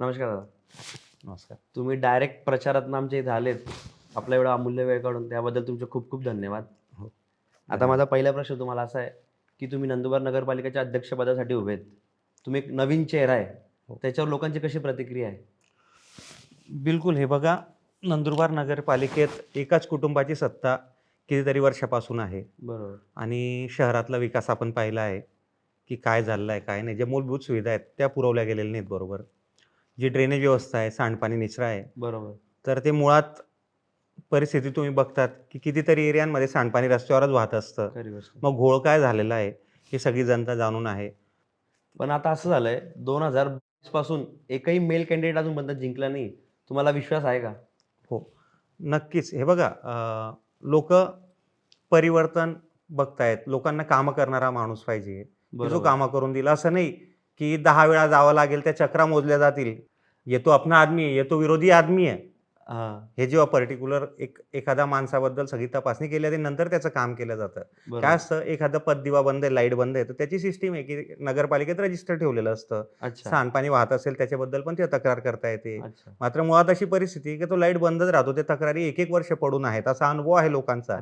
नमस्कार दादा. नमस्कार. तुम्ही डायरेक्ट प्रचारात आमच्या इथे आलेत. आपला एवढा अमूल्य वेळ काढून त्याबद्दल तुमचे खूप खूप धन्यवाद. हो. आता माझा पहिला प्रश्न तुम्हाला असा आहे की तुम्ही नंदुरबार नगरपालिकेच्या अध्यक्षपदासाठी उभे आहेत तुम्ही एक नवीन चेहरा आहे. हो. त्याच्यावर लोकांची कशी प्रतिक्रिया आहे? बिलकुल. हे बघा नंदुरबार नगरपालिकेत एकाच कुटुंबाची सत्ता कितीतरी वर्षापासून आहे. बरोबर. आणि शहरातला विकास आपण पाहिला आहे की काय झालेलं आहे काय नाही. ज्या मूलभूत सुविधा आहेत त्या पुरवल्या गेलेल्या नाहीत बरोबर. जी ड्रेनेज व्यवस्था आहे सांडपाणी निचरा आहे बरोबर. तर ते मुळात परिस्थिती तुम्ही बघतात की कितीतरी एरियांमध्ये सांडपाणी रस्त्यावरच वाहत असतं. खरी गोष्ट. मग घोळ काय झालेला आहे हे सगळी जनता जाणून आहे. पण आता असं झालंय दोन हजारपासून एकही मेल कॅन्डिडेट अजूनपर्यंत जिंकला नाही. तुम्हाला विश्वास आहे का? हो नक्कीच. हे बघा लोक परिवर्तन बघतायत. लोकांना कामं करणारा माणूस पाहिजे. जो बरोबर. कामं करून दिला असं नाही की दहा वेळा जावं लागेल त्या चक्रा मोजल्या जातील. येतो अपना आदमी आहे येतो विरोधी आदमी आहे हा। हे जेव्हा पर्टिक्युलर एक एखाद्या माणसाबद्दल सगळी तपासणी केली जाते नंतर त्याचं काम केलं जातं. काय असतं एखादं पद दिवा बंद आहे लाइट बंद आहे तर त्याची सिस्टीम आहे की नगरपालिकेत रजिस्टर ठेवलेलं असतं. सांडपाणी वाहत असेल त्याच्याबद्दल पण ते तक्रार करता येते. मात्र मुळात अशी परिस्थिती की तो लाइट बंदच राहतो ते तक्रारी एक एक वर्ष पडून आहेत असा अनुभव आहे लोकांचा.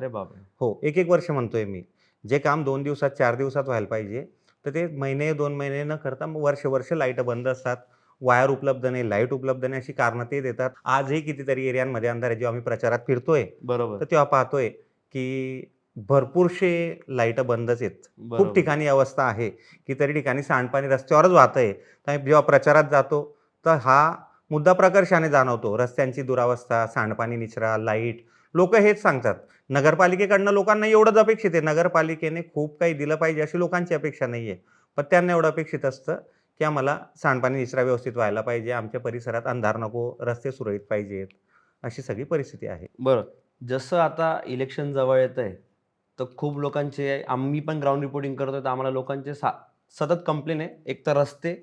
हो एक एक वर्ष म्हणतोय मी. जे काम दोन दिवसात चार दिवसात व्हायला पाहिजे तर ते महिने दोन महिने न करता वर्ष वर्ष लाइट बंद असतात. वायर उपलब्ध नाही लाइट उपलब्ध नाही अशी कारणं ते देतात. आजही कितीतरी एरियांमध्ये अंधार आहे जेव्हा आम्ही प्रचारात फिरतोय बरोबर. तर तेव्हा पाहतोय की भरपूरशे लाइट बंदच आहेत. खूप. ठिकाणी अवस्था आहे की तरी ठिकाणी सांडपाणी रस्त्यावरच वाहत आहे. तर जेव्हा प्रचारात जातो तर हा मुद्दा प्रकर्षाने जाणवतो. रस्त्यांची दुरावस्था सांडपाणी निचरा लाइट लोक हेच सांगतात. नगरपालिकेकडनं लोकांना एवढंच अपेक्षित आहे. नगरपालिकेने खूप काही दिलं पाहिजे अशी लोकांची अपेक्षा नाही आहे पण त्यांना एवढं अपेक्षित असतं की आम्हाला सांडपाणी निचरा व्यवस्थित व्हायला पाहिजे आमच्या परिसरात अंधार नको रस्ते सुरळीत पाहिजेत अशी सगळी परिस्थिती आहे. बरं जसं आता इलेक्शन जवळ येत आहे तर खूप लोकांचे आम्ही पण ग्राउंड रिपोर्टिंग करतोय तर आम्हाला लोकांचे सा सतत कंप्लेन आहे. एक तर रस्ते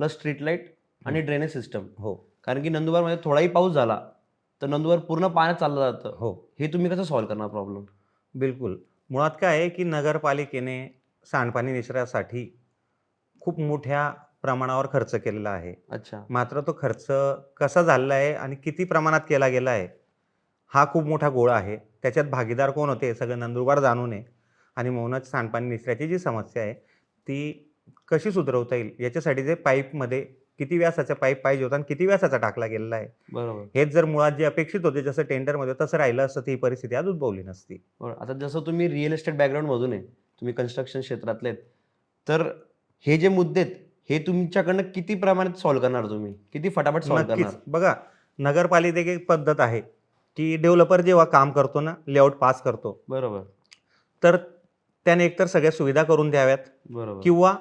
प्लस स्ट्रीट लाइट आणि ड्रेनेज सिस्टम हो. कारण की नंदुरबारमध्ये थोडाही पाऊस झाला तर नंदुरबार पूर्ण पाण्यात चाललं जातं. हो. हे तुम्ही कसं सॉल्व्ह करणार प्रॉब्लेम बिलकुल. मुळात काय आहे की नगरपालिकेने सांडपाणी निचऱ्यासाठी खूप मोठ्या प्रमाणावर खर्च केलेला आहे. अच्छा. मात्र तो खर्च कसा झालेला आहे आणि किती प्रमाणात केला गेला आहे हा खूप मोठा गोळा आहे. त्याच्यात भागीदार कोण होते सगळं नंदुरबार जाणून आहे. आणि म्हणूनच सांडपाणी निचऱ्याची जी समस्या आहे ती कशी सुधरवता येईल? याच्यासाठी जे पाईपमध्ये किती व्यासाचा पाईप पाहिजे होता आणि किती व्यासाचा टाकला गेलेला आहे? बरोबर. हेच जर मुळात जे अपेक्षित होते जसं टेंडरमध्ये तसं राहिलं असतं ही परिस्थिती आज उद्भवली नसती. बरोबर आता जसं तुम्ही रिअल एस्टेट बॅकग्राऊंडमधून आहे तुम्ही कन्स्ट्रक्शन क्षेत्रातले आहेत तर हे जे मुद्दे आहेत हे तुमच्याकडनं किती प्रमाणात सॉल्व्ह करणार तुम्ही? किती फटाफट सॉल्व्ह नक्कीच. करणार? बघा नगरपालिकेत एक पद्धत आहे की डेव्हलपर जेव्हा काम करतो ना लेआउट पास करतो बरोबर. तर त्याने एकतर सगळ्या सुविधा करून द्याव्यात बरोबर. किंवा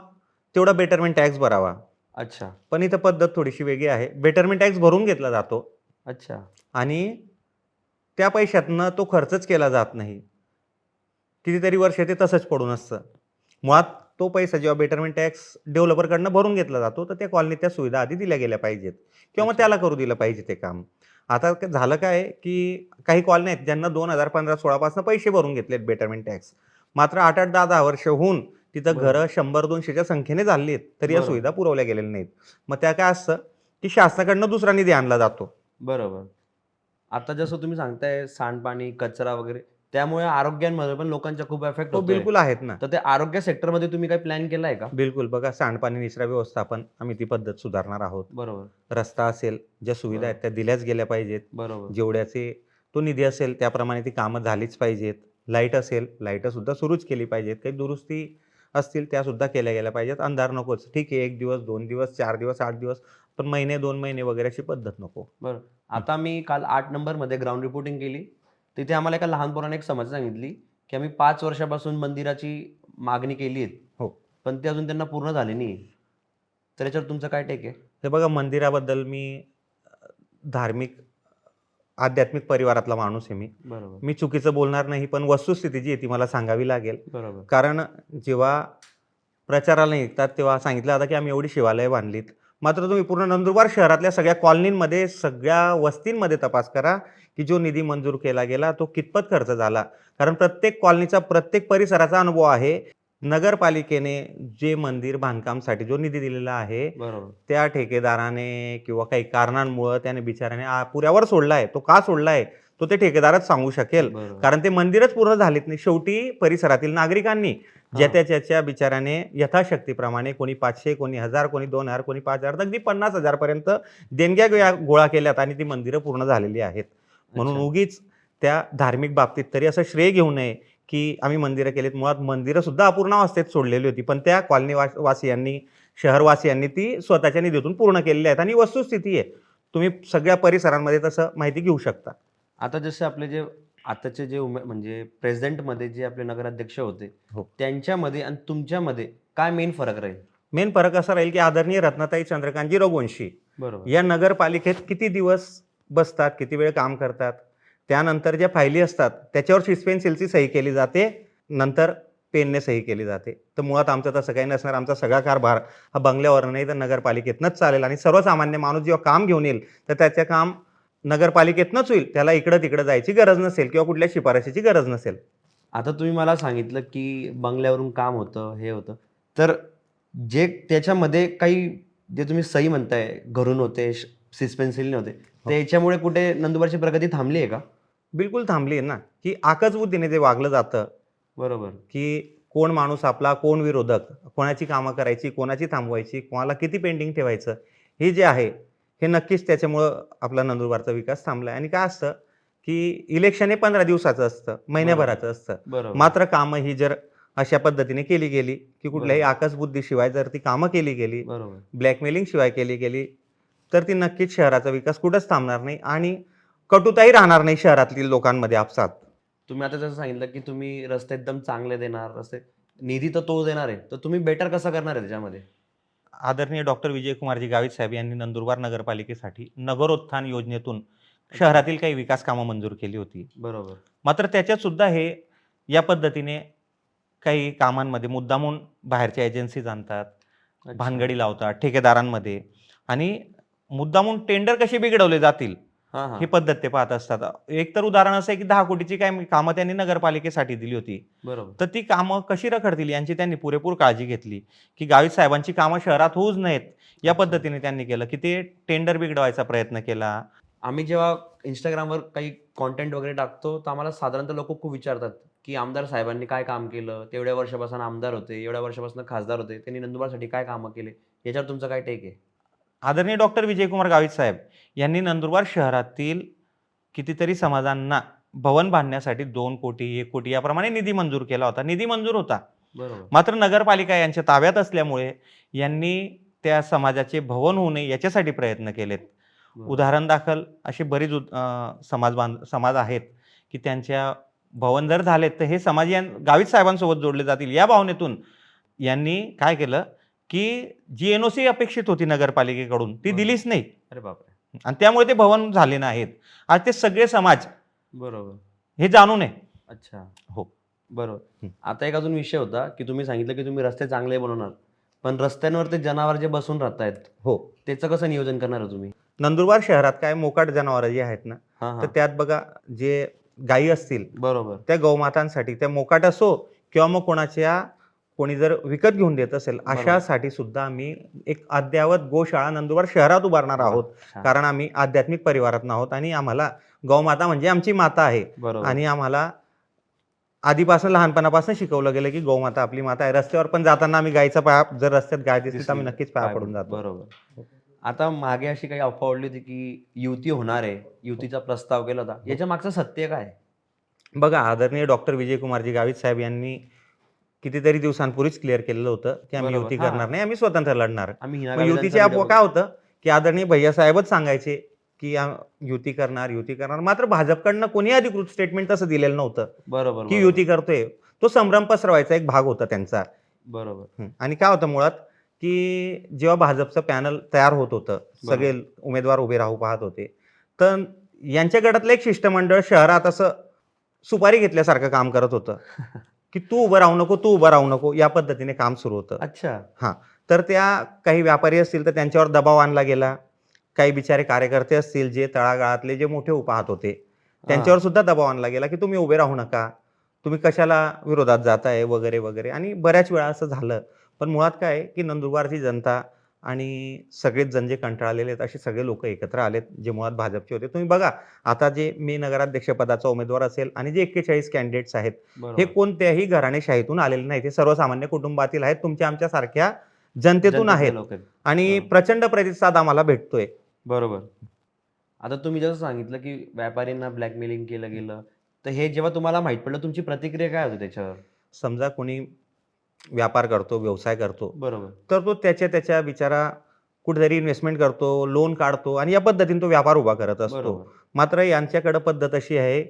तेवढा बेटरमेंट टॅक्स भरावा. अच्छा. पण इथं पद्धत थोडीशी वेगळी आहे. बेटरमेंट टॅक्स भरून घेतला जातो. अच्छा. आणि त्या पैशातनं तो खर्चच केला जात नाही. कितीतरी वर्ष ते तसंच पडून असतं. मुळात तो पैसा जेव्हा बेटरमेंट टॅक्स डेव्हलपरकडनं भरून घेतला जातो तर त्या कॉलनीत त्या सुविधा आधी दिल्या गेल्या पाहिजेत किंवा मग. त्याला करू दिलं पाहिजे ते काम आता झालं काय की काही कॉलनी आहेत ज्यांना दोन हजार पंधरा सोळापासून पैसे भरून घेतलेत बेटरमेंट टॅक्स मात्र आठ आठ दहा दहा वर्ष होऊन तिथं. घरं शंभर दोनशेच्या संख्येने झाली आहेत तरी या. सुविधा पुरवल्या गेलेल्या नाहीत मग त्या काय असतं की शासनाकडनं दुसरा निधी आणला जातो बरोबर आता जसं तुम्ही सांगताय सांडपाणी कचरा वगैरे त्यामुळे आरोग्यांमध्ये पण लोकांच्या खूप एफेक्ट तो होतो बिलकुल आहेत ना. तर ते आरोग्य सेक्टरमध्ये तुम्ही काही प्लॅन केला आहे का? बिलकुल. बघा सांडपाणी निचरा व्यवस्थापन आम्ही ती पद्धत सुधारणार आहोत. बरोबर. रस्ता असेल ज्या सुविधा आहेत त्या दिल्याच गेल्या पाहिजेत. बरोबर. जेवढ्याचे तो निधी असेल त्याप्रमाणे ती कामं झालीच पाहिजेत. लाइट असेल लाइट सुद्धा सुरूच केली पाहिजेत. काही दुरुस्ती असतील त्या सुद्धा केल्या गेल्या पाहिजेत. अंधार नकोच. ठीक आहे एक दिवस दोन दिवस चार दिवस आठ दिवस पण महिने दोन महिने वगैरे अशी पद्धत नको. बरं. आता मी काल आठ नंबरमध्ये ग्राउंड रिपोर्टिंग केली. तिथे आम्हाला एका लहान पोराने एक समस्या सांगितली की आम्ही पाच वर्षापासून मंदिराची मागणी केली आहे. हो. पण ती अजून त्यांना पूर्ण झाली नाही. तर याच्यावर तुमचं काय टेक आहे? हे बघा मंदिराबद्दल मी धार्मिक आध्यात्मिक परिवारातला माणूस आहे मी. बरोबर. मी चुकीचं बोलणार नाही पण वस्तुस्थिती जी आहे ती मला सांगावी लागेल. बरोबर. कारण जेव्हा प्रचाराला निघतात तेव्हा सांगितलं जातं की आम्ही एवढी शिवालय बांधलीत. मात्र तुम्ही पूर्ण नंदुरबार शहरातल्या सगळ्या कॉलनींमध्ये सगळ्या वस्तींमध्ये तपास करा. की जो निधी मंजूर केला गेला तो कितपत खर्च झाला? कारण प्रत्येक कॉलनीचा प्रत्येक परिसराचा अनुभव आहे. नगरपालिकेने जे मंदिर बांधकामसाठी जो निधी दिलेला आहे त्या ठेकेदाराने किंवा काही कारणांमुळं त्याने बिचाराने आ- पुऱ्यावर सोडलाय. तो का सोडलाय? तो ते ठेकेदारच सांगू शकेल. कारण ते मंदिरच पूर्ण झालेत नाही. शेवटी परिसरातील नागरिकांनी ज्या. त्याच्या त्याच्या बिचाराने यथाशक्तीप्रमाणे कोणी पाचशे कोणी हजार कोणी दोन हजार कोणी पाच हजार अगदी पन्नास हजार पर्यंत देणग्या गोळा केल्यात आणि ती मंदिरं पूर्ण झालेली आहेत. म्हणून. उगीच त्या धार्मिक बाबतीत तरी असं श्रेय घेऊ नये की आम्ही मंदिरं केलीत. मुळात मंदिरं सुद्धा अपूर्ण अवस्थेत सोडलेली होती. पण त्या कॉलनी वास- वासियांनी शहरवासियांनी ती स्वतःच्या निधीतून पूर्ण केलेली आहेत आणि वस्तुस्थिती आहे. तुम्ही सगळ्या परिसरांमध्ये तसं माहिती घेऊ शकता. आता जसे आपले जे आताचे जे उमे म्हणजे प्रेझिडेंटमध्ये जे आपले नगराध्यक्ष होते हो. त्यांच्यामध्ये आणि तुमच्यामध्ये काय मेन फरक राहील? मेन फरक असा राहील की आदरणीय रत्नताई चंद्रकांतजी रघुवंशी बरोबर. या नगरपालिकेत किती दिवस बसतात किती वेळ काम करतात. त्यानंतर ज्या फायली असतात त्याच्यावर शिस्पेन्सिलची सही केली जाते नंतर पेनने सही केली जाते. तर मुळात आमचं तसं काही नसणार. आमचा सगळा कारभार हा बंगल्यावर नाही तर नगरपालिकेतनंच चालेल आणि सर्वसामान्य माणूस जेव्हा काम घेऊन येईल तर त्याचं काम नगरपालिकेतनंच होईल. त्याला इकडं तिकडं जायची गरज नसेल किंवा कुठल्या शिफारशीची गरज नसेल. आता तुम्ही मला सांगितलं की बंगल्यावरून काम होतं हे होतं. तर जे त्याच्यामध्ये काही जे तुम्ही सही म्हणताय घरून होते सिस्पेन्सिलने होते त्याच्यामुळे कुठे नंदुबारची प्रगती थांबली आहे का? बिलकुल थांबली आहे ना. की आकच बुद्धीने जे वागलं जातं बरोबर. की कोण माणूस आपला कोण विरोधक कोणाची कामं करायची कोणाची थांबवायची कोणाला किती पेंडिंग ठेवायचं हे जे आहे हे नक्कीच त्याच्यामुळं आपला नंदुरबारचा विकास थांबला आहे आणि काय असतं की इलेक्शन हे पंधरा दिवसाचं असतं महिन्याभराचं असतं. बरोबर. मात्र कामं ही जर अशा पद्धतीने केली गेली की कुठल्याही आकसबुद्धीशिवाय जर ती कामं केली गेली बरोबर. ब्लॅकमेलिंग शिवाय केली गेली तर ती नक्कीच शहराचा विकास कुठंच थांबणार नाही आणि कटुताही राहणार नाही शहरातील लोकांमध्ये आपसात. तुम्ही आता जसं सांगितलं की तुम्ही रस्ते एकदम चांगले देणार रस्ते निधी तर तो देणार आहे. तर तुम्ही बेटर कसं करणार आहे त्याच्यामध्ये? आदरणीय डॉक्टर विजयकुमारजी गावित साहेब यांनी नंदुरबार नगरपालिकेसाठी नगरोत्थान योजनेतून शहरातील काही विकास कामं मंजूर केली होती. बरोबर. मात्र त्याच्यात सुद्धा हे या पद्धतीने काही कामांमध्ये मुद्दामून बाहेरच्या एजन्सीज आणतात. भानगडी लावतात ठेकेदारांमध्ये आणि मुद्दामून टेंडर कसे बिघडवले जातील? हा पद्धत ते पाहत असतात. एक तर उदाहरण असं आहे की दहा कोटीची काय कामं त्यांनी नगरपालिकेसाठी दिली होती. बरोबर. तर ती कामं कशी रखडतील यांची त्यांनी पुरेपूर काळजी घेतली. की गावित साहेबांची कामं शहरात होऊच नयेत या पद्धतीने त्यांनी केलं. की ते टेंडर बिघडवायचा प्रयत्न केला. आम्ही जेव्हा इंस्टाग्रामवर काही कॉन्टेंट वगैरे टाकतो तर आम्हाला साधारणतः लोक खूप विचारतात की आमदार साहेबांनी काय काम केलं? ते एवढ्या वर्षापासून आमदार होते एवढ्या वर्षापासून खासदार होते त्यांनी नंदुरबारसाठी काय कामं केले? याच्यावर तुमचं काय टेक आहे? आदरणीय डॉक्टर विजयकुमार गावित साहेब यांनी नंदुरबार शहरातील कितीतरी समाजांना भवन बांधण्यासाठी दोन कोटी एक कोटी याप्रमाणे निधी मंजूर केला होता. निधी मंजूर होता. मात्र नगरपालिका यांच्या ताब्यात असल्यामुळे यांनी त्या समाजाचे भवन होऊ नये याच्यासाठी प्रयत्न केलेत. उदाहरण दाखल असे बरेच समाज बांध समाज आहेत की त्यांच्या भवन जर झालेत तर हे समाज या गावित साहेबांसोबत जोडले जातील. या भावनेतून यांनी काय केलं? की जी एनओसी अपेक्षित होती नगरपालिकेकडून ती बरोबर. दिलीच नाही. अरे बापरे. आणि त्यामुळे ते भवन झाले नाहीत. आज ते सगळे समाज बरोबर. हे जाणू नये अच्छा. हो. बरोबर. हं. आता एक अजून विषय होता की तुम्ही सांगितलं की तुम्ही रस्ते चांगले बनवणार पण रस्त्यांवर ते जनावर जे बसून राहत आहेत हो. त्याचं कसं नियोजन करणार आहे तुम्ही? नंदुरबार शहरात काय मोकाट जनावरं जी आहेत ना हा तर हा त्यात बघा जे गायी असतील बरोबर. त्या गौमातांसाठी त्या मोकाट असो किंवा मग कोणाच्या कोणी जर विकत घेऊन देत असेल. अशासाठी सुद्धा आम्ही एक अद्यावत गोशाळा नंदुरबार शहरात उभारणार आहोत. कारण आम्ही आध्यात्मिक परिवारात आहोत आणि आम्हाला गौमाता म्हणजे आमची माता आहे. आणि आम्हाला आधीपासून लहानपणापासून शिकवलं गेलं की गौमाता आपली माता आहे. रस्त्यावर पण जाताना आम्ही गायचा पाया जर रस्त्यात गाय दिसली तर आम्ही. नक्कीच पाया पडून जातो. बरोबर. आता मागे अशी काही अफवा उडली होती की युती होणार आहे. युतीचा प्रस्ताव केला होता. याच्या मागचं सत्य काय बघा आदरणीय डॉक्टर विजयकुमारजी गावित साहेब यांनी कितीतरी दिवसांपूर्वीच क्लिअर केलेलं होतं की आम्ही बरोबर. युती हा. करणार नाही आम्ही स्वतंत्र लढणार. आम्ही हिना मग गावितांचा युतीची video काय होतं की आदरणीय भैया साहेबच सांगायचे की युती करणार युती करणार. मात्र भाजपकडनं कोणी अधिकृत स्टेटमेंट तसं दिलेलं नव्हतं बरोबर की बरोबर, युती करतोय. तो संभ्रम पसरवायचा एक भाग होता त्यांचा. बरोबर. हं. आणि काय होतं मुळात की जेव्हा भाजपचं पॅनल तयार होत होतं सगळे उमेदवार उभे राहू पाहत होते तर यांच्या गटातलं एक शिष्टमंडळ शहरात असं सुपारी घेतल्यासारखं काम करत होतं. की तू उभं राहू नको तू उभं राहू नको या पद्धतीने काम सुरू होतं. अच्छा. तर त्या काही व्यापारी असतील तर त्यांच्यावर दबाव आणला गेला. काही बिचारे कार्यकर्ते असतील जे तळागाळातले जे मोठे उपाहत होते त्यांच्यावर सुद्धा दबाव आणला गेला की तुम्ही उभे राहू नका. तुम्ही कशाला विरोधात जाताय वगैरे वगैरे. आणि बऱ्याच वेळा असं झालं. पण मुळात काय की नंदुरबारची जनता आणि सगळेच जण जे कंटाळलेले आहेत असे सगळे लोक एकत्र आलेत जे मुळात भाजपचे होते. तुम्ही बघा आता जे मी नगराध्यक्षपदाचा उमेदवार असेल आणि जे एक्केचाळीस कॅन्डिडेट्स आहेत हे कोणत्याही घराणेशाहीतून आलेले नाहीत. हे सर्वसामान्य कुटुंबातील आहेत. तुमच्या आमच्या सारख्या जनतेतून आहेत. आणि. प्रचंड प्रतिसाद आम्हाला भेटतोय. बरोबर. आता तुम्ही जसं सांगितलं की व्यापारींना ब्लॅकमेलिंग केलं गेलं तर हे जेव्हा तुम्हाला माहीत पडलं तुमची प्रतिक्रिया काय होती त्याच्यावर? समजा कोणी व्यापार करतो व्यवसाय करतो. बरोबर. तर तो त्याच्या त्याच्या बिचारा कुठेतरी इन्व्हेस्टमेंट करतो लोन काढतो आणि या पद्धतीने तो व्यापार उभा करत असतो. मात्र यांच्याकडे पद्धत अशी आहे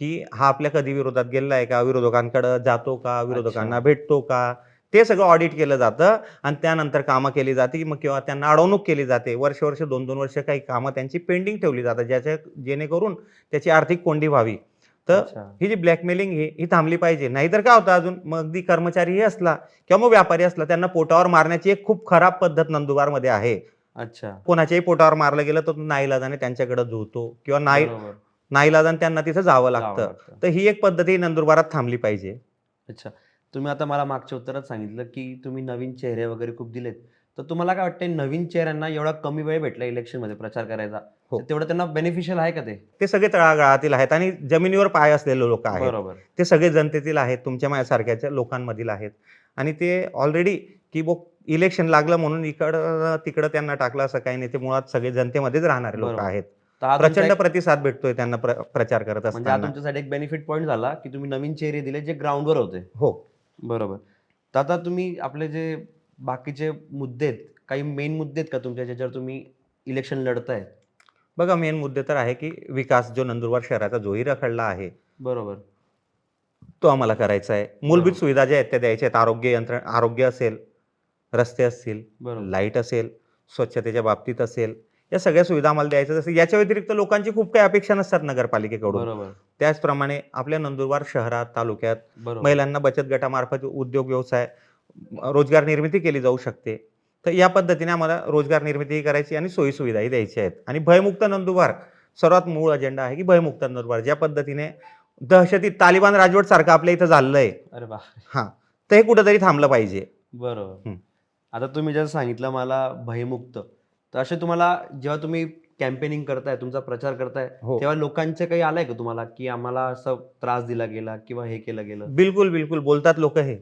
की हा आपल्या कधी विरोधात गेलेला आहे का विरोधकांकडे जातो का विरोधकांना भेटतो का? ते सगळं ऑडिट केलं जातं आणि त्यानंतर कामं केली जाते मग किंवा त्यांना अडवणूक केली जाते. वर्ष वर्ष दोन दोन वर्ष काही कामं त्यांची पेंडिंग ठेवली जातात ज्याच्या जेणेकरून त्याची आर्थिक कोंडी व्हावी. तर. ही जी ब्लॅकमेलिंग ही ही थांबली पाहिजे. नाहीतर काय होतं अजून? मग अगदी कर्मचारीही असला किंवा मग व्यापारी असला त्यांना पोटावर मारण्याची एक खूप खराब पद्धत नंदुरबारमध्ये आहे. अच्छा. कोणाच्याही पोटावर मारलं गेलं तर नाईलाजाने त्यांच्याकडे झुळतो किंवा नाही. नाईलाजाने त्यांना तिथं जावं लागतं. तर ही एक पद्धत ही नंदुरबारात थांबली पाहिजे. अच्छा. तुम्ही आता मला मागच्या उत्तरात सांगितलं की तुम्ही नवीन चेहरे वगैरे खूप दिलेत. तर तुम्हाला काय वाटतं नवीन चेहऱ्यांना एवढा कमी वेळ भेटला इलेक्शनमध्ये प्रचार करायचा हो. तेवढं त्यांना बेनिफिशियल आहे का ते? ते सगळे तळागाळातील आहेत आणि जमिनीवर पाय असलेले लोक आहेत. बरोबर. ते सगळे जनतेतील आहेत तुमच्या माझ्यासारख्याच्या लोकांमधील आहेत. आणि ते ऑलरेडी की बो इलेक्शन लागलं म्हणून इकडं तिकडं त्यांना टाकलं असं काही नाही. ते मुळात सगळे जनतेमध्येच राहणारे लोक बरोबर. आहेत. तर हा तुमचा प्रचंड एक- प्रतिसाद भेटतोय त्यांना प्र- प्रचार करत म्हणजे हा असताना. तुमच्यासाठी एक बेनिफिट पॉईंट झाला की तुम्ही नवीन चेहरे दिले जे ग्राउंडवर होते. हो. बरोबर. तर आता तुम्ही आपले जे बाकीचे मुद्दे आहेत काही मेन मुद्दे आहेत का तुमच्या ज्याच्यावर तुम्ही इलेक्शन लढताय? बघा मेन मुद्दे तर आहे की विकास जो नंदुरबार शहराचा जोही रखडला आहे बरोबर. तो आम्हाला करायचा आहे. मूलभूत. सुविधा ज्या आहेत त्या द्यायच्या आहेत. आरोग्य यंत्रण आरोग्य असेल रस्ते असतील लाइट असेल स्वच्छतेच्या बाबतीत असेल या सगळ्या सुविधा आम्हाला द्यायच्या जसं याच्या व्यतिरिक्त लोकांची खूप काही अपेक्षा नसतात नगरपालिकेकडून. त्याचप्रमाणे आपल्या नंदुरबार शहरात तालुक्यात महिलांना बचत गटामार्फत उद्योग व्यवसाय रोजगार निर्मिती केली जाऊ शकते. तर या पद्धतीने आम्हाला रोजगार निर्मितीही करायची आणि सोयी सुविधाही द्यायच्या आहेत. आणि भयमुक्त नंदुरबार सर्वात मूळ अजेंडा आहे की भयमुक्त नंदुरबार ज्या पद्धतीने दहशती तालिबान राजवट सारखं आपल्या इथं झालंय. अरे बा हा. तर हे कुठेतरी थांबलं पाहिजे. बरोबर. आता तुम्ही जर सांगितलं मला भयमुक्त तर असे तुम्हाला जेव्हा तुम्ही कॅम्पेनिंग करताय तुमचा प्रचार करताय हो. तेव्हा लोकांचे काही आलंय का तुम्हाला की आम्हाला असं त्रास दिला गेला किंवा हे केलं गेलं? बिलकुल बिलकुल. बोलतात लोक हे.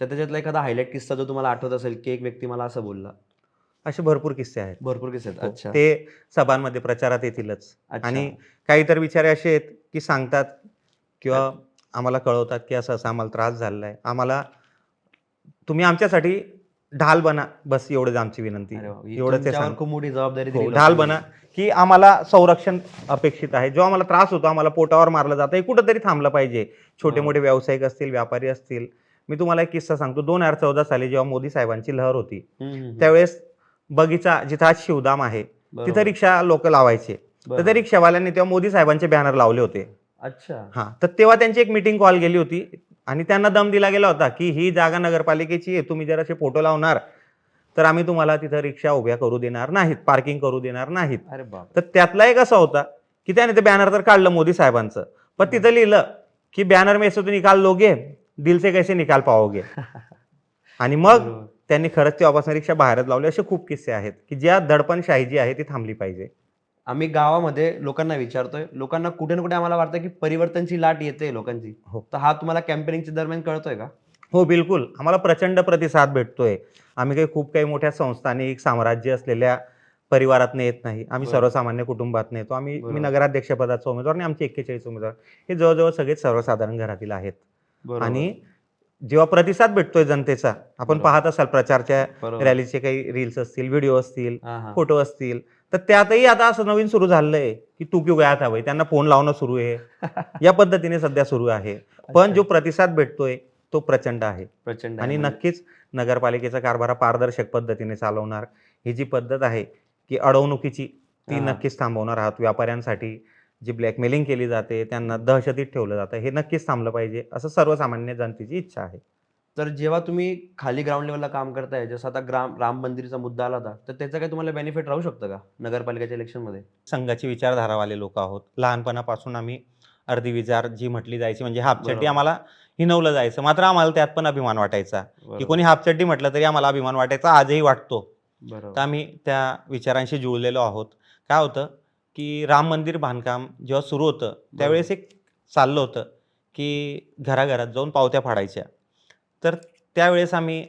तर त्याच्यातला एखादा हायलाईट किस्सा जो तुम्हाला आठवत असेल की एक व्यक्ती मला असं बोलला. असे भरपूर किस्से आहेत. भरपूर किस्से आहेत. हो, अच्छा. ते सभांमध्ये प्रचारात येतीलच. अच्छा. आणि काही तर विचारे असे आहेत की सांगतात किंवा आम्हाला कळवतात की असं असं आम्हाला त्रास झालेला आहे आम्हाला तुम्ही आमच्यासाठी ढाल बना. बस एवढंच आमची विनंती. अरे वा, ही एवढंच ते तुमच्यावर सांग. खूप मोठी जबाबदारी हो, दिली ढाल. बना की आम्हाला संरक्षण अपेक्षित आहे. जो आम्हाला त्रास होतो आम्हाला पोटावर मारलं जातं. हे कुठंतरी थांबलं पाहिजे. छोटे बरोबर. मोठे व्यावसायिक असतील व्यापारी असतील मी तुम्हाला एक किस्सा सांगतो. दोन हजार चौदा साली जेव्हा मोदी साहेबांची लहर होती. त्यावेळेस बगीचा जिथं आज शिवधाम आहे तिथं रिक्षा लोक लावायचे. तर. त्या रिक्षावाल्यांनी तेव्हा मोदी साहेबांचे बॅनर लावले होते. अच्छा. हा तर तेव्हा त्यांची एक मिटिंग कॉल गेली होती आणि त्यांना दम दिला गेला होता की ही जागा नगरपालिकेची आहे तुम्ही जर असे फोटो लावणार तर आम्ही तुम्हाला तिथं रिक्षा उभ्या करू देणार नाहीत पार्किंग करू देणार नाहीत. अरे तर त्यातला एक असा होता की त्याने ते बॅनर तर काढलं मोदी साहेबांचं. पण तिथं लिहिलं की बॅनर में से तो निकाल लोगे दिल से कैसे निकाल पाओगे? आणि मग. त्यांनी खरंच तेव्हापासून रिक्षा बाहेरच लावली. असे खूप किस्से आहेत की ज्या दडपणशाही जी आहे ती थांबली पाहिजे. आम्ही गावामध्ये लोकांना विचारतोय. लोकांना कुठे ना कुठे आम्हाला वाटतं की परिवर्तनची लाट येते लोकांची. हो. तर हा तुम्हाला कॅम्पेनिंगच्या दरम्यान कळतोय का? हो बिलकुल. आम्हाला प्रचंड प्रतिसाद भेटतोय. आम्ही काही खूप काही मोठ्या संस्थानिक साम्राज्य असलेल्या परिवारात येत नाही. आम्ही. सर्वसामान्य कुटुंबात येतो. आम्ही मी. नगराध्यक्षपदाचा उमेदवार आणि आमचे एक्केचाळीस उमेदवार. हे जवळजवळ सगळेच सर्वसाधारण घरातील आहेत. आणि जेव्हा प्रतिसाद भेटतोय जनतेचा आपण. पाहत असाल प्रचारच्या. रॅलीचे काही रील्स असतील व्हिडिओ असतील. फोटो असतील तर त्यातही आता असं नवीन सुरू झालंय की तू क्यू गया था भाई त्यांना फोन लावणं सुरू आहे या पद्धतीने सध्या सुरू आहे पण. जो प्रतिसाद भेटतोय तो प्रचंड आहे प्रचंड आणि म्हणजे. नक्कीच नगरपालिकेचा कारभार पारदर्शक पद्धतीने चालवणार ही जी पद्धत आहे की अडवणुकीची ती. नक्कीच थांबवणार आहात व्यापाऱ्यांसाठी जी ब्लॅकमेलिंग केली जाते त्यांना दहशतीत ठेवलं जातं हे नक्कीच थांबलं पाहिजे असं सर्वसामान्य जनतेची इच्छा आहे. तर जेव्हा तुम्ही खाली ग्राउंड लेवलला काम करताय जसं आता ग्राम राम मंदिरचा मुद्दा आला होता तर त्याचं काही तुम्हाला बेनिफिट राहू शकतं का नगरपालिकेच्या इलेक्शनमध्ये? संघाची विचारधारावाले लोक आहोत. लहानपणापासून आम्ही अर्धी विजार जी म्हटली जायची म्हणजे बरोबर. आम्हाला हिनवलं जायचं. मात्र आम्हाला त्यात पण अभिमान वाटायचा. की. कोणी हाफचड्डी म्हटलं तरी आम्हाला अभिमान वाटायचा आजही वाटतो. तर आम्ही त्या विचारांशी जुळलेलो आहोत. काय होतं की राम मंदिर बांधकाम जेव्हा सुरू होतं त्यावेळेस एक चाललं होतं की घराघरात जाऊन पावत्या फाडायच्या. तर त्यावेळेस आम्ही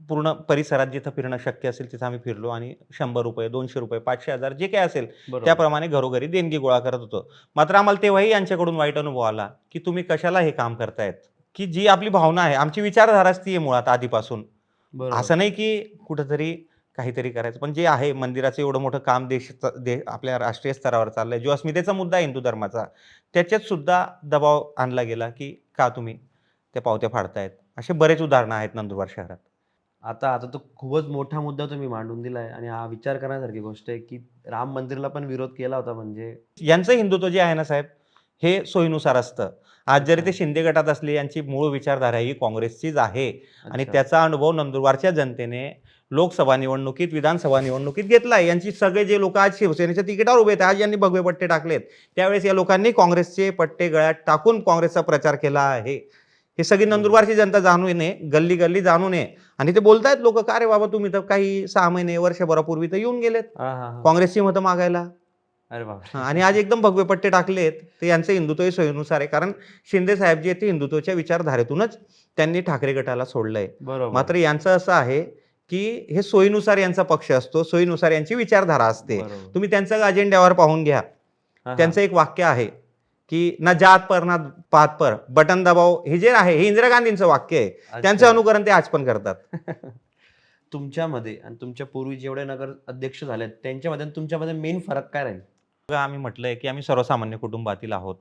पूर्ण परिसरात जिथं फिरणं शक्य असेल तिथं आम्ही फिरलो आणि शंभर रुपये दोनशे रुपये पाचशे हजार जे काय असेल. त्याप्रमाणे घरोघरी देणगी गोळा करत होतो. मात्र आम्हाला तेव्हाही यांच्याकडून वाईट अनुभव आला की तुम्ही कशाला हे काम करतायत? की जी आपली भावना आहे आमची विचारधाराच ती आहे मुळात आधीपासून. असं नाही की कुठंतरी काहीतरी करायचं. पण जे आहे मंदिराचं एवढं मोठं काम देश दे आपल्या राष्ट्रीय स्तरावर चाललंय. जो अस्मितेचा मुद्दा आहे हिंदू धर्माचा त्याच्यात सुद्धा दबाव आणला गेला की का तुम्ही त्या पावत्या फाडतायत? असे बरेच उदाहरणं आहेत नंदुरबार शहरात. आता आता तो खूपच मोठा मुद्दा तुम्ही मांडून दिलाय आणि हा विचार करण्यासारखी गोष्ट आहे की राम मंदिरला पण विरोध केला होता म्हणजे? यांचं हिंदुत्व जे आहे ना साहेब हे सोयीनुसार असतं. आज जरी ते. शिंदे गटात असले यांची मूळ विचारधारा ही काँग्रेसचीच आहे. आणि. त्याचा अनुभव नंदुरबारच्या जनतेने लोकसभा निवडणुकीत विधानसभा निवडणुकीत घेतला आहे यांची सगळे जे लोक आज शिवसेनेच्या तिकिटावर उभे आहेत आज यांनी भगवे पट्टे टाकलेत. त्यावेळेस या लोकांनी काँग्रेसचे पट्टे गळ्यात टाकून काँग्रेसचा प्रचार केला आहे. हे सगळी नंदुरबारची जनता जाणून ये गल्ली गल्ली जाणून ये आणि ते बोलतायत लोक का रे बाबा तुम्ही तर काही सहा महिने वर्षभरापूर्वी तर येऊन गेलेत. काँग्रेसची मतं मागायला. अरे बाबा आणि आज एकदम भगवे पट्टे टाकलेत ते यांचं हिंदुत्व सोयीनुसार आहे. कारण शिंदे साहेब जे आहेत ते हिंदुत्वाच्या विचारधारेतूनच त्यांनी ठाकरे गटाला सोडलंय. बरोबर. मात्र यांचं असं आहे की हे सोयीनुसार यांचा पक्ष असतो सोयीनुसार यांची विचारधारा असते. तुम्ही त्यांचं अजेंड्यावर पाहून घ्या. त्यांचं एक वाक्य आहे की ना जात पर ना पात पर बटन दबाव हे जे आहे हे इंदिरा गांधींचं वाक्य आहे. त्यांचं. अनुकरण ते आज पण करतात. तुमच्यामध्ये आणि तुमच्या पूर्वी जेवढे नगर अध्यक्ष झालेत त्यांच्यामध्ये आणि तुमच्यामध्ये मेन फरक काय राहील? बघा, आम्ही म्हटलंय की आम्ही सर्वसामान्य कुटुंबातील आहोत.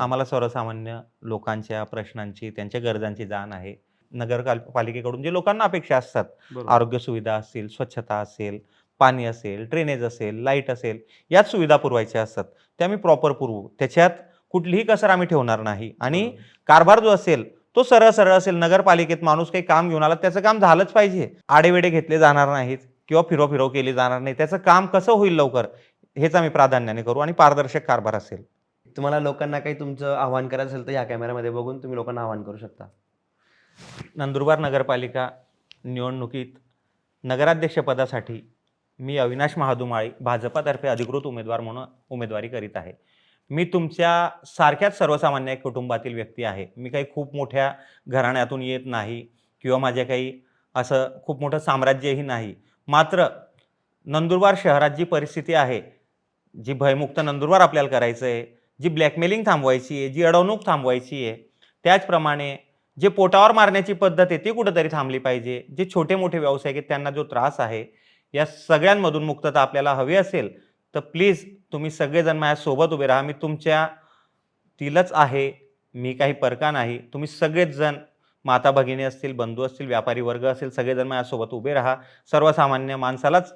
आम्हाला सर्वसामान्य लोकांच्या प्रश्नांची त्यांच्या गरजांची जाण आहे. नगर पालिकेकडून जे लोकांना अपेक्षा असतात. आरोग्य सुविधा असतील स्वच्छता असेल पाणी असेल ड्रेनेज असेल लाइट असेल याच सुविधा पुरवायच्या असतात. त्या आम्ही प्रॉपर पुरवू. त्याच्यात कुठलीही कसर आम्ही ठेवणार नाही. आणि. कारभार जो असेल तो सरळ सरळ असेल नगरपालिकेत माणूस काही काम घेऊन आला त्याचं काम झालंच पाहिजे. आडेवेडे घेतले जाणार नाहीत किंवा फिरो फिरो केली जाणार नाही. त्याचं काम कसं होईल लवकर हेच आम्ही प्राधान्याने करू आणि पारदर्शक कारभार असेल. तुम्हाला लोकांना काही तुमचं आव्हान करायचं असेल तर या कॅमेऱ्यामध्ये बघून तुम्ही लोकांना आव्हान करू शकता. नंदुरबार नगरपालिका निवडणुकीत नगराध्यक्षपदासाठी मी अविनाश महादुमाळी भाजपातर्फे अधिकृत उमेदवार म्हणून उमेदवारी करीत आहे. मी तुमच्या सारख्याच सर्वसामान्य एक कुटुंबातील व्यक्ती आहे. मी काही खूप मोठ्या घराण्यातून येत नाही किंवा माझ्या काही असं खूप मोठं साम्राज्यही नाही. मात्र नंदुरबार शहरात जी परिस्थिती आहे जी भयमुक्त नंदुरबार आपल्याला करायचं आहे जी ब्लॅकमेलिंग थांबवायची आहे जी अडवणूक थांबवायची आहे त्याचप्रमाणे जे पोटावर मारण्याची पद्धत आहे ती कुठंतरी थांबली पाहिजे. जे छोटे मोठे व्यावसायिक आहेत त्यांना जो त्रास आहे या सगळ्यांमधून मुक्तता आपल्याला हवी असेल तर प्लीज तुम्ही सगळेजण माझ्यासोबत उभे राहा. मी तुमच्या तिलच आहे मी काही परका नाही. तुम्ही सगळेचजण माता भगिनी असतील बंधू असतील व्यापारी वर्ग असेल सगळेजण माझ्यासोबत उभे राहा. सर्वसामान्य माणसालाच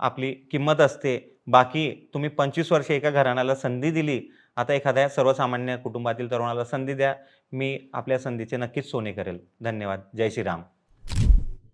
आपली किंमत असते. बाकी तुम्ही पंचवीस वर्ष एका घराण्याला संधी दिली आता एखाद्या सर्वसामान्य कुटुंबातील तरुणाला संधी द्या. मी आपल्या संधीचे नक्कीच सोने करेल. धन्यवाद. जय श्रीराम.